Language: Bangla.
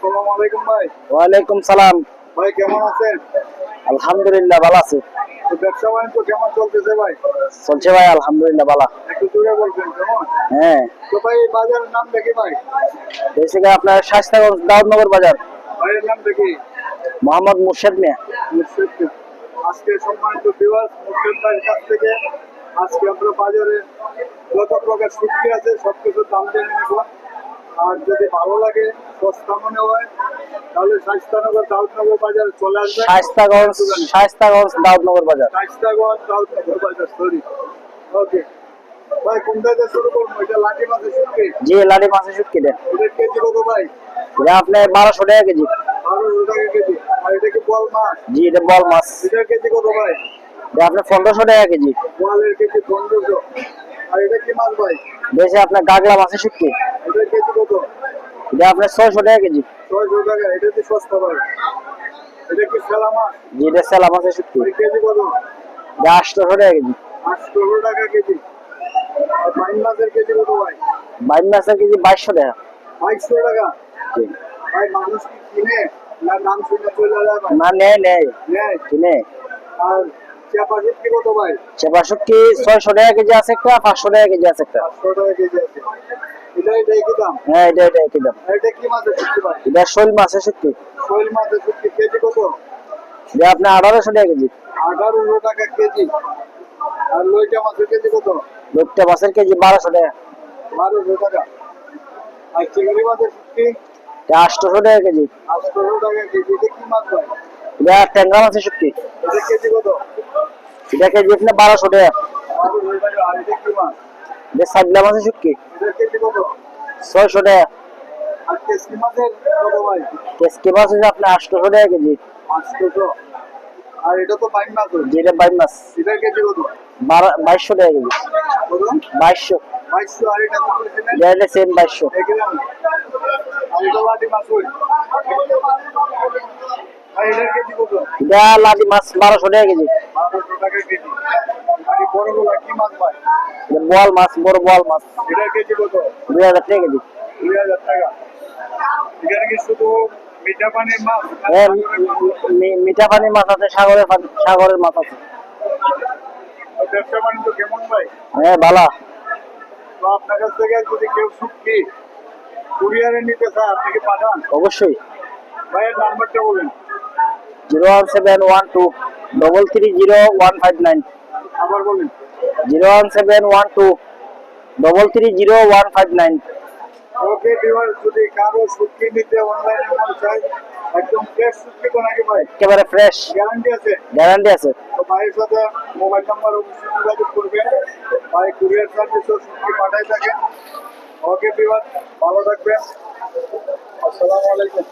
আসসালামু আলাইকুম ভাই। ওয়ালাইকুম সালাম। ভাই কেমন আছেন? আলহামদুলিল্লাহ ভালো আছে। ব্যবসা বাণিজ্য কেমন চলতেছে ভাই? চলছে ভাই আলহামদুলিল্লাহ ভালো। একটু জোরে বলবেন কেমন? হ্যাঁ। তো ভাই বাজারের নাম দেখি ভাই। বেসিকে আপনার শাস্তাগঞ্জ দাউদনগর বাজার। ভাইয়ের নাম দেখি। মোহাম্মদ মুর্শেদ মিয়া। মুর্শিদ আজকে সম্মানিত ভিউয়ার্স মুর্শিদ ভাইয়ের কাছ থেকে আজকে আমরা বাজারে যত প্রকার সবজি আছে সব কিছু দাম জেনে নেব। আর যদি ভালো লাগে সস্তা মনে হয় তাহলে স্বাস্থ্যনগর দাউদনগর বাজার চলে আসবে শাস্তাগঞ্জ শাস্তাগঞ্জ দাউদনগর বাজার। স্বাস্থ্যগঞ্জ দাউদনগর বাজার সরি ওকে ভাই কোনটা দিয়ে শুরু করব? এটা লাঠি মাছের শুটকি জি লালি মাছের শুটকি দেন। এটা কেজি কত ভাই? এটা আপনার বারোশো টাকা কেজি। বারোশো টাকা কেজি। আর এটা কি বল মাছ? জি এটা বল মাছ। এটার কেজি কত ভাই? এটা আপনার পনেরোশো টাকা কেজি। বলের কেজি পনেরোশো। আর এটা কি মাছ ভাই? আপনার গাগলা মাছের শুটকি এটা আপনার ছয়শো টাকা কেজি। ছয়শো টাকা এটা কি সস্তা ভাই। এটা কি সেলা মাছ? এটা সেলা মাছের কেজি কত? এটা আটশোশো টাকা কেজি। আটশোশো টাকা কেজি। আর বাইন মাছের কেজি কত ভাই? বাইন মাছের কেজি বাইশশো টাকা। বাইশশো টাকা? ভাই মানুষ কি কিনে? না দাম শুনে চলে যায় না নেয় নেয়। নেয়? কিনে। আর চাপা শুটকি ছয়শো টাকা কেজি আছে একটা পাঁচশো টাকা কেজি আছে একটা। হ্যাঁ এটা এটা একই দাম। এটা শোল মাছের শুটকি শৈল মাছের শুটকি কেজি কত এটা আপনার আঠারোশো টাকা কেজি। আঠারোশো টাকা কেজি আর লইটা মাছের কেজি কত লোকটা মাছের কেজি বারোশো টাকা। বারোশো টাকা আর চিংড়ি মাছের শুটকি আটশোশো টাকা কেজি। আটশোশো টাকা কেজি। এটা কি মাছ ভাই? এটা ট্যাংরা মাছের শুটকি এটা কেজি কত? এটা কেজি বারোশো টাকা? কেজি কত ছয়শো টাকা। মাছ হচ্ছে আপনার আটশোশো টাকা কেজি। আর এটা তো যেটা কেজি বাইশশো কেজি। বাইশশো। বাইশশো আর এটা বাইশশো। লাদি মাছ বারোশো টাকা কেজি। বারোশো টাকা কেজি। আর বড়গুলা কি মাছ ভাই? বোয়াল মাছ বড় বোয়াল মাছ। কেজি কত? দুই হাজার টাকা কেজি। দুই হাজার টাকা। এখানে কি শুধু মিঠা পানির মাছ? হ্যাঁ মিঠা পানির মাছ আছে সাগরের সাগরের মাছ আছে। ব্যবসা বাণিজ্য কেমন ভাই? হ্যাঁ ভালো। তো আপনার কাছ থেকে যদি কেউ শুটকি কুরিয়ারে নিতে চায় আপনি কি পাঠান? অবশ্যই। ভাইয়ের নাম্বারটা বলেন। Zero one seven one two double three zero one five nine আবার বলুন। Zero one seven one two double three zero one five nine okay viewer যদি কারও শুটকি নিতে অনলাইনে মন চায় একদম ফ্রেশ শুটকি তো নাকি ভাই? একেবারে ফ্রেশ গ্যারান্টি আছে? গ্যারান্টি আছে। তো ভাইয়ের সাথে মোবাইল নাম্বার অবশ্যই যোগাযোগ করবেন। ভাই কুরিয়ার সার্ভিসও শুটকি পাঠাই থাকেন ওকে ভিউয়ার ভালো থাকবেন। আসসালামু আলাইকুম।